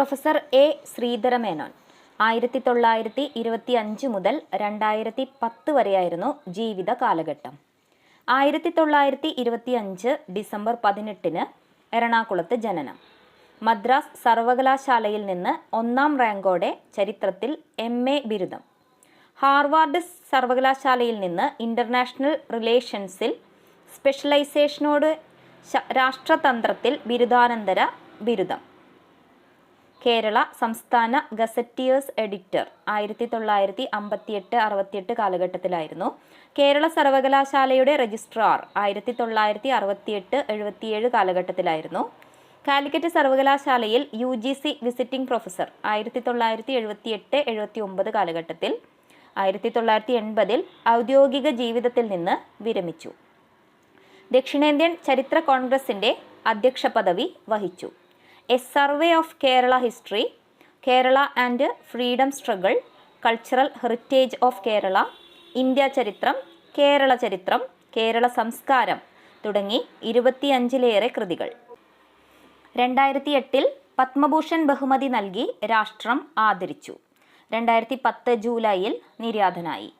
Professor A Sreedhara Menon. ആയിരത്തി തൊള്ളായിരത്തി ഇരുപത്തി അഞ്ച് മുതൽ രണ്ടായിരത്തി പത്ത് വരെയായിരുന്നു ജീവിത കാലഘട്ടം. ആയിരത്തി തൊള്ളായിരത്തി ഇരുപത്തി അഞ്ച് ഡിസംബർ പതിനെട്ടിന് എറണാകുളത്ത് ജനനം. മദ്രാസ് സർവകലാശാലയിൽ നിന്ന് ഒന്നാം റാങ്കോടെ ചരിത്രത്തിൽ എം എ ബിരുദം. ഹാർവാർഡ് സർവകലാശാലയിൽ നിന്ന് ഇന്റർനാഷണൽ റിലേഷൻസിൽ സ്പെഷ്യലൈസേഷനോട് രാഷ്ട്രതന്ത്രത്തിൽ ബിരുദാനന്തര ബിരുദം. കേരള സംസ്ഥാന ഗസറ്റിയേഴ്സ് എഡിറ്റർ ആയിരത്തി തൊള്ളായിരത്തി അമ്പത്തിയെട്ട് അറുപത്തിയെട്ട് കാലഘട്ടത്തിലായിരുന്നു. കേരള സർവകലാശാലയുടെ രജിസ്ട്രാർ ആയിരത്തി തൊള്ളായിരത്തി അറുപത്തിയെട്ട് എഴുപത്തിയേഴ് കാലഘട്ടത്തിലായിരുന്നു. കാലിക്കറ്റ് സർവകലാശാലയിൽ U G C visiting professor ആയിരത്തി തൊള്ളായിരത്തി എഴുപത്തിയെട്ട് എഴുപത്തി ഒമ്പത് കാലഘട്ടത്തിൽ ആയിരത്തി തൊള്ളായിരത്തി എൺപതിൽ ഔദ്യോഗിക ജീവിതത്തിൽ നിന്ന് വിരമിച്ചു. ദക്ഷിണേന്ത്യൻ ചരിത്ര കോൺഗ്രസിന്റെ അധ്യക്ഷ പദവി വഹിച്ചു. A survey of Kerala history Kerala and freedom struggle cultural heritage of Kerala India ചരിത്രം കേരള ചരിത്രം കേരള സംസ്കാരം തുടങ്ങി ഇരുപത്തിയഞ്ചിലേറെ കൃതികൾ. രണ്ടായിരത്തി എട്ടിൽ പത്മഭൂഷൺ ബഹുമതി നൽകി രാഷ്ട്രം ആദരിച്ചു. രണ്ടായിരത്തി പത്ത് ജൂലൈയിൽ നിര്യാതനായി.